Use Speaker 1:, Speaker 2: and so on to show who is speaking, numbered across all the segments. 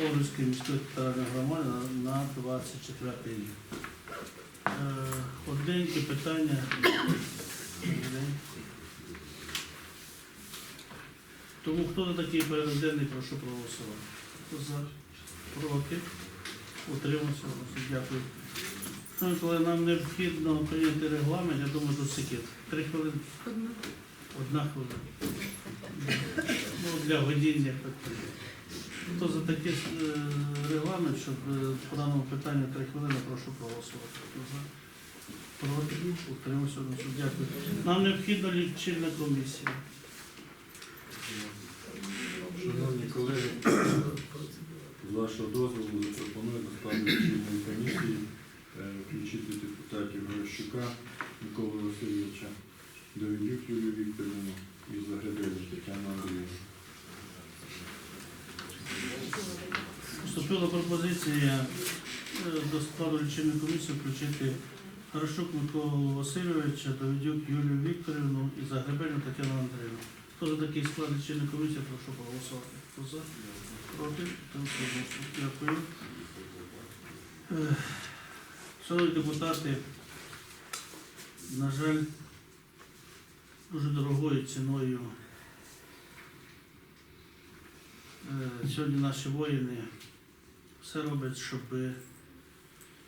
Speaker 1: Олівської міської територіальної громади на- на 24 рік. Е, Одненьке питання. Тому хто за такий порядок денний, прошу проголосувати. Хто за? Проти? Утримався? Дякую. Шановні колеги, нам необхідно прийняти регламент, я думаю, до скільки? Три хвилини? Одна хвилина. Ну, для водіння. Хто за такий е, регламент, щоб е, по даному питанню три хвилини, прошу проголосувати. Проти? Утримався? Дякую. Нам необхідно лічильна комісія.
Speaker 2: Шановні колеги, з вашого дозволу запропоную до складу лічильної комісії е, включити депутатів Грощука Миколи Васильовича, Довідюк Юлію Вікторівну і Загребелю Тетяну Андріївну.
Speaker 1: Поступила пропозиція е, до складу лічильної комісії включити Хорошук Миколу Васильовича, Давидюк Юлію Вікторівну і Загребельну Тетяну Андріївну. Хто за такий склад лічильної комісії, прошу проголосувати. Хто за? Проти? Дякую. Е, Шановні депутати, на жаль, дуже дорогою ціною е, сьогодні наші воїни все роблять, щоб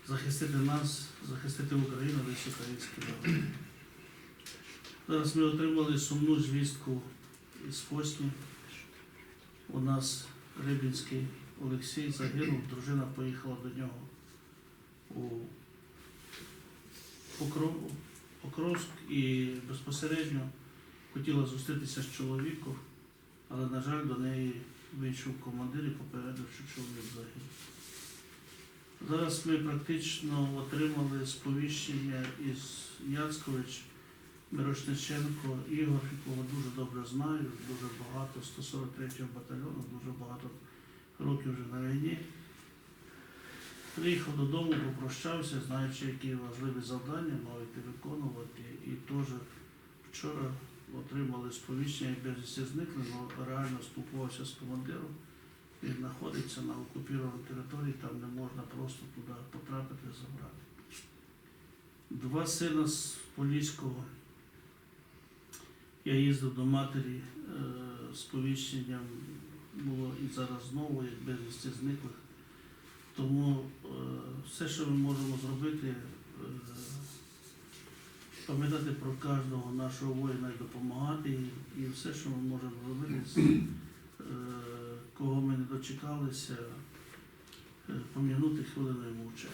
Speaker 1: захистити нас, захистити Україну, весь український народ. Зараз ми отримали сумну звістку із Фосні. У нас Рибінський Олексій загинув, дружина поїхала до нього у Покров- Покровськ і безпосередньо хотіла зустрітися з чоловіком, але, на жаль, до неї вийшов командир і попередив, що чоловік загинув. Зараз ми практично отримали сповіщення із Яцкович, Мирошниченко, Ігор, якого дуже добре знаю, дуже багато, 143-го батальйону, дуже багато років вже на війні. Приїхав додому, попрощався, знаючи, які важливі завдання мав йти виконувати. І теж вчора отримали сповіщення, безвісті але реально спілкувався з командиром. Він знаходиться на окупованій території, там не можна просто туди потрапити забрати. Два сина з Поліського. Я їздив до матері е, з повіщенням, було і зараз знову, як безвісті зниклих. Тому е, все, що ми можемо зробити, е, пам'ятати про кожного нашого воїна і допомагати, і все, що ми можемо робити, е, кого ми не дочекалися, е, пом'янути хвилиною мовчання.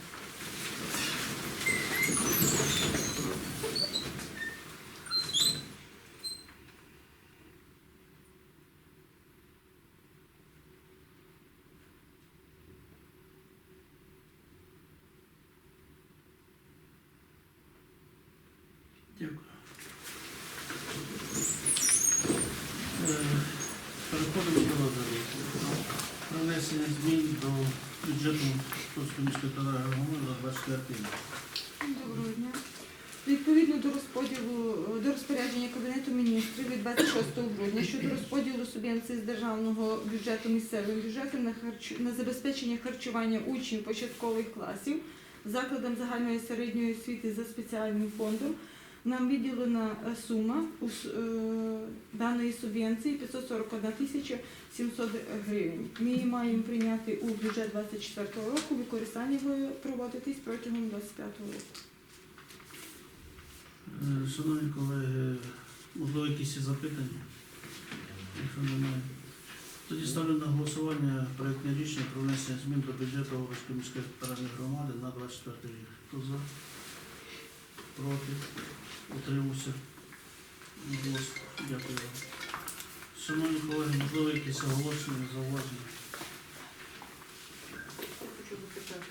Speaker 1: Дякую. Е, Переходимо до розгляду. Про внесення змін до бюджету Шостої міської громади на 24 рік.
Speaker 3: Доброго дня. Відповідно до розподілу до розпорядження Кабінету міністрів від 26 грудня щодо розподілу субвенцій з державного бюджету місцевим бюджетом на харчу на забезпечення харчування учнів початкових класів закладам загальної середньої освіти за спеціальним фондом. Нам виділена е, сума е, даної субвенції 541 тисяча 700 гривень. Ми її маємо прийняти у бюджет 24 року, використання буде проводитись протягом 25 року.
Speaker 1: Е, Шановні колеги, можливо, якісь запитання? Якщо немає. Тоді ставлю на голосування проєктне рішення про внесення змін до бюджету Волоської міської територіальної громади на 24 рік. Хто за? Проти? Утримався? Голос. Дякую вам. Шановні колеги, можливо, якісь оголошення, зауваження?
Speaker 4: Я хочу запитати.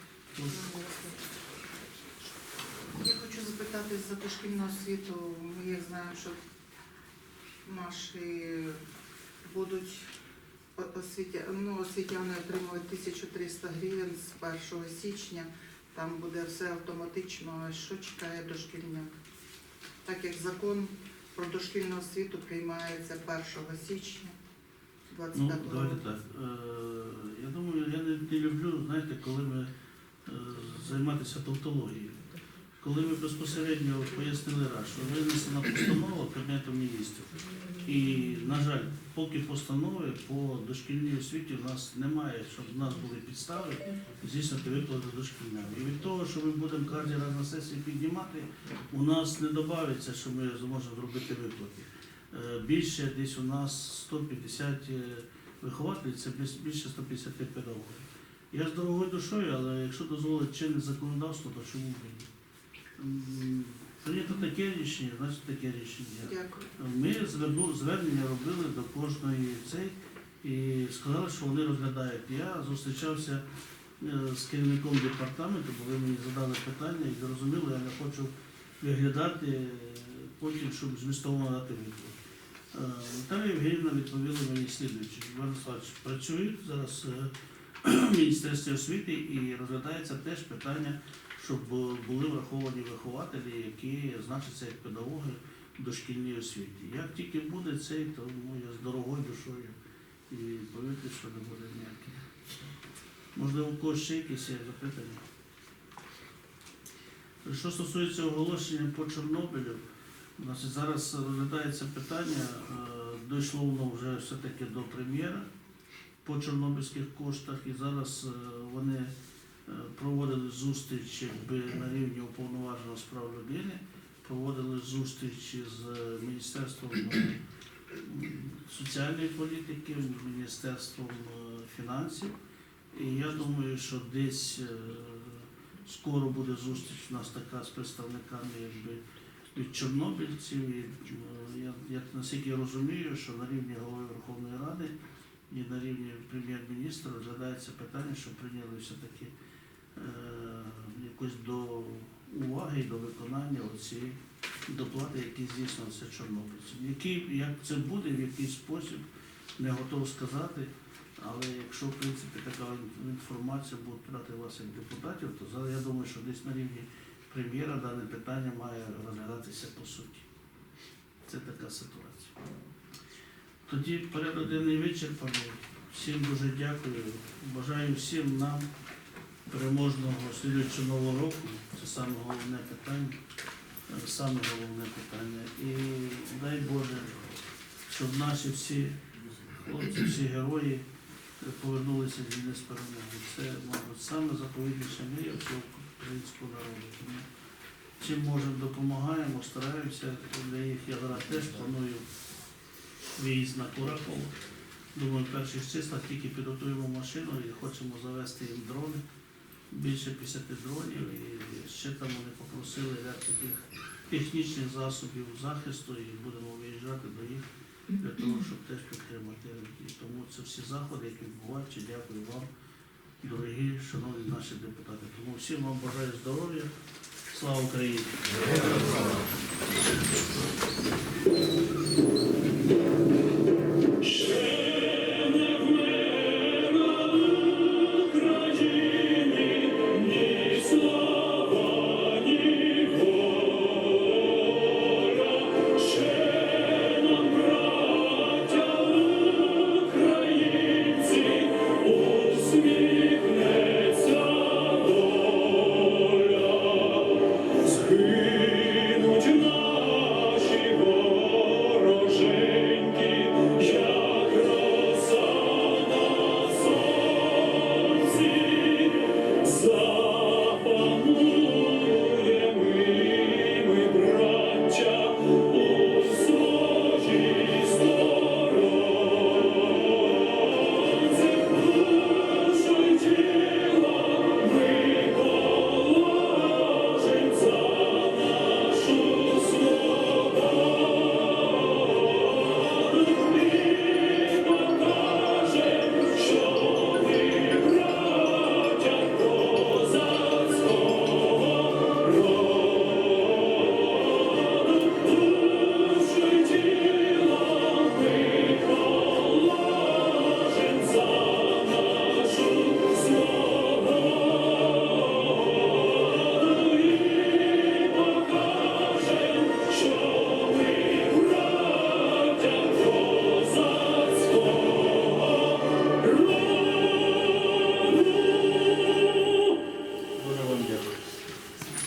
Speaker 4: Я хочу запитати за дошкільну освіту. Ми як знаємо, що наші будуть освітя... ну, освітяни отримують 1300 гривень з 1 січня. Там буде все автоматично. Що чекає дошкільняк? так як закон про дошкільну освіту приймається 1 січня
Speaker 1: Ну, давайте
Speaker 4: року.
Speaker 1: так. Е, я думаю, я не, не люблю, знаєте, коли ми е, займатися тавтологією. Коли ми безпосередньо пояснили раз, що винесена постанова Кабінету міністрів. І, на жаль, поки постанови по дошкільній освіті в нас немає, щоб в нас були підстави здійснити виплати дошкільням. І від того, що ми будемо кожен раз на сесії піднімати, у нас не додається, що ми зможемо зробити виплати. Е, Більше десь у нас 150 е, вихователів, це більше 150 педагогів. Я з дорогою душою, але якщо дозволить чинне законодавство, то чому б ні? Прийнято таке рішення, значить таке рішення.
Speaker 4: Дякую.
Speaker 1: Ми зверну, звернення робили до кожної цей і сказали, що вони розглядають. Я зустрічався е, з керівником департаменту, бо ви мені задали питання і зрозуміло, я не хочу виглядати е, потім, щоб змістовно дати відповідь. Е, Наталія Євгенівна відповіла мені слідуючи. Іван Владимирович, працюють зараз е, Міністерстві освіти і розглядається теж питання, щоб були враховані вихователі, які значаться як педагоги в дошкільній освіті. Як тільки буде цей, то ну, я з дорогою душою і повірте, що не буде ніяких. Можливо, у когось ще якісь запитання? Що стосується оголошення по Чорнобилю, значить, зараз розглядається питання, е, дійшло воно вже все-таки до прем'єра по чорнобильських коштах, і зараз е, вони е, проводили зустріч якби, на рівні уповноваженого з прав людини, проводили зустрічі з е, Міністерством соціальної політики, Міністерством фінансів. І я думаю, що десь скоро буде зустріч у нас така з представниками якби, від чорнобильців. І, я, я наскільки я розумію, що на рівні голови Верховної Ради і на рівні прем'єр-міністра розглядається питання, щоб прийняли все-таки е, якось до уваги і до виконання оцієї доплати, які здійснюються чорнобильцям. Як це буде, в який спосіб, не готов сказати. Але якщо в принципі така інформація буде брати вас як депутатів, то я думаю, що десь на рівні прем'єра дане питання має розглядатися по суті. Це така ситуація. Тоді порядок денний вичерпаний. Всім дуже дякую. Бажаю всім нам переможного слідуючого нового року. Це саме головне питання. Саме головне питання. І дай Боже, щоб наші всі хлопці, всі герої повернулися з війни з перемогою. Це, мабуть, саме заповідніша мрія всього українського народу. Тому чим можемо, допомагаємо, стараємося для їх. Я зараз теж планую виїзд на Курахово. Думаю, в перших числах тільки підготуємо машину і хочемо завести їм дрони. Більше 50 дронів і ще там вони попросили ряд таких технічних засобів захисту і будемо виїжджати до їх для того, щоб теж підтримати. І тому це всі заходи, які відбуваються. Дякую вам, дорогі, шановні наші депутати. Тому всім вам бажаю здоров'я. Слава Україні!